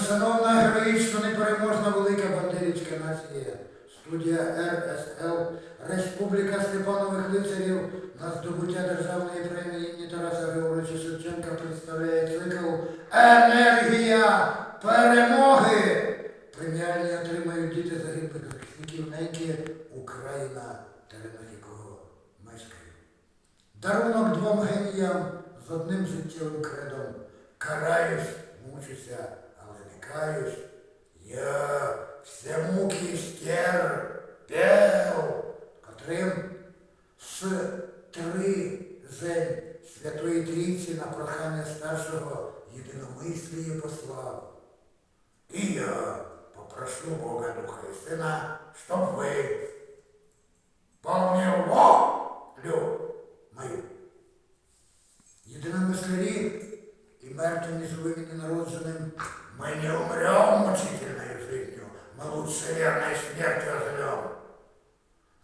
Вельмишановна, героїчна, непереможна велика бандерівська нація, студія РСЛ, Республіка Степанових лицарів на здобуття державної премії імені Тараса Григоровича Шевченка представляє цикл Енергія перемоги. Преміальні отримають діти загиблих захисників неньки Україна, теренах якого мешкає. Дарунок двом геніям з одним життєвим кредом. Караюсь, мучуся, каюсь. Я все муки стерпел, котрим з три зень Святої Трійці на прохання старшого єдиномислії послав. І я попрошу Бога Духа і Сина, щоб ви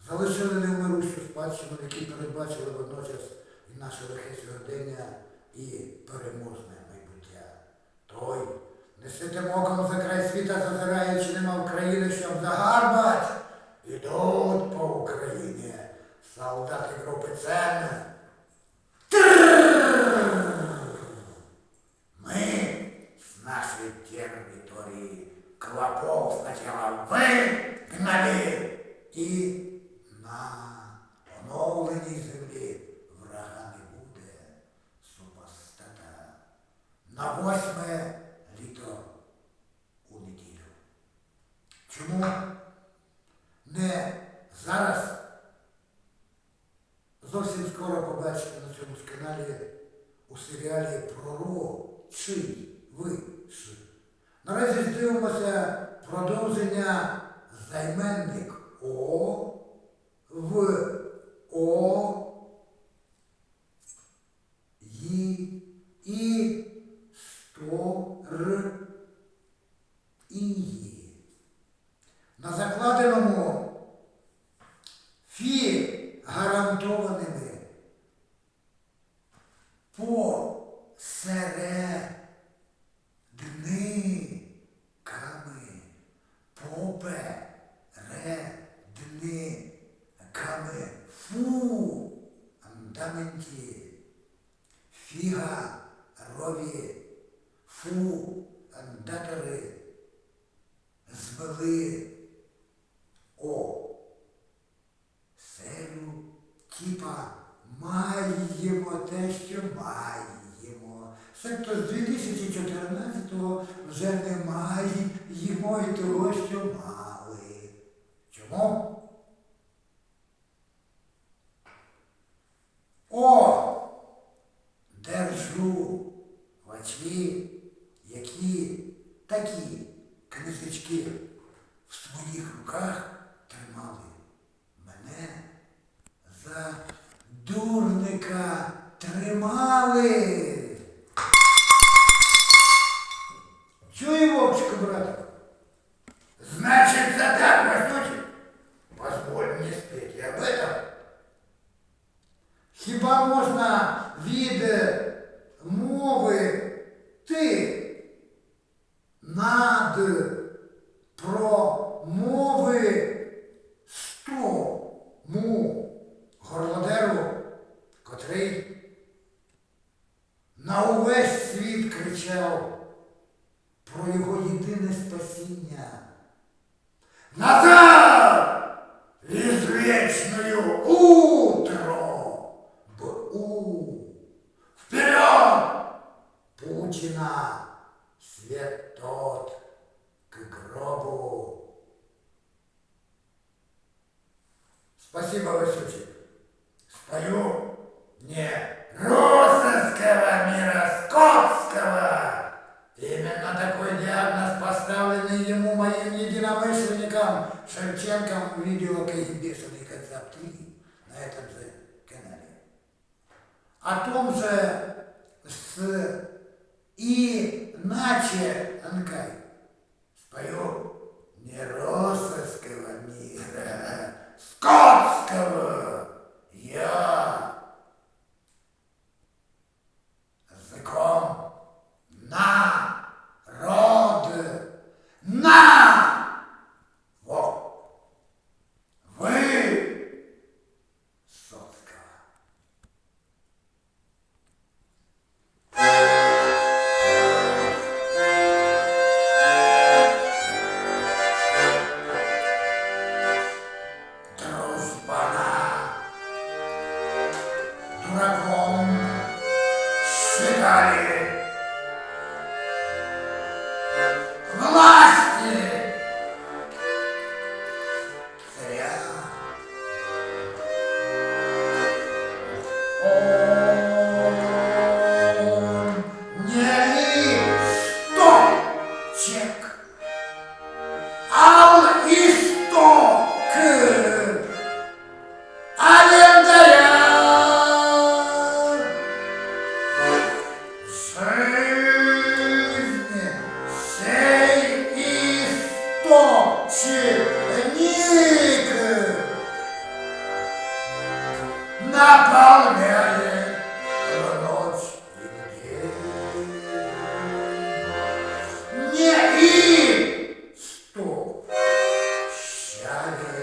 Залишили невмирущу спадщину, які передбачили водночас і наше лихе сьогодення, і переможне майбуття. Той, неситим оком за край світа зазираючи, нема України, щоб загарбать, ідуть по Україні солдати групи Цен. Мы с нашей территории клопов сначала вигнали і на оновленій землі врага не буде супостата. На восьме літо у неділю. Чому не зараз? Зовсім скоро побачите на цьому ж каналі у серіалі Пророчий виши. Наразі дивимося продовження займенник О в О попередниками, фундаменті, фіга, рові, фундатори, звели о селю, типа маємо те, що маємо. Себто з 2014-го вже не маємо і того, що мали. Чому? О! Держу вачі, які такі книжечки в своїх руках тримали мене за дурника тримали. Чує вовчику, братику? Значит, за так Восточек? Позволь мне спеть и об этом. Хіба можна від мови ти промови сто му горлодеру, котрий на увесь світ кричав про його єдине спасіння. Назад! Із вічною утро БУ! Вперед! Путина! Свет Спасибо, Васючек. Спою не русского мира, скотского. Именно такой диагноз, поставленный ему моим единомышленником Шевченком в видео «Бешеный Кацап 3» на этом же канале. О том же с иначе Анкай спою Italie. napełniają noc i dzień. Nie i stóp sianie.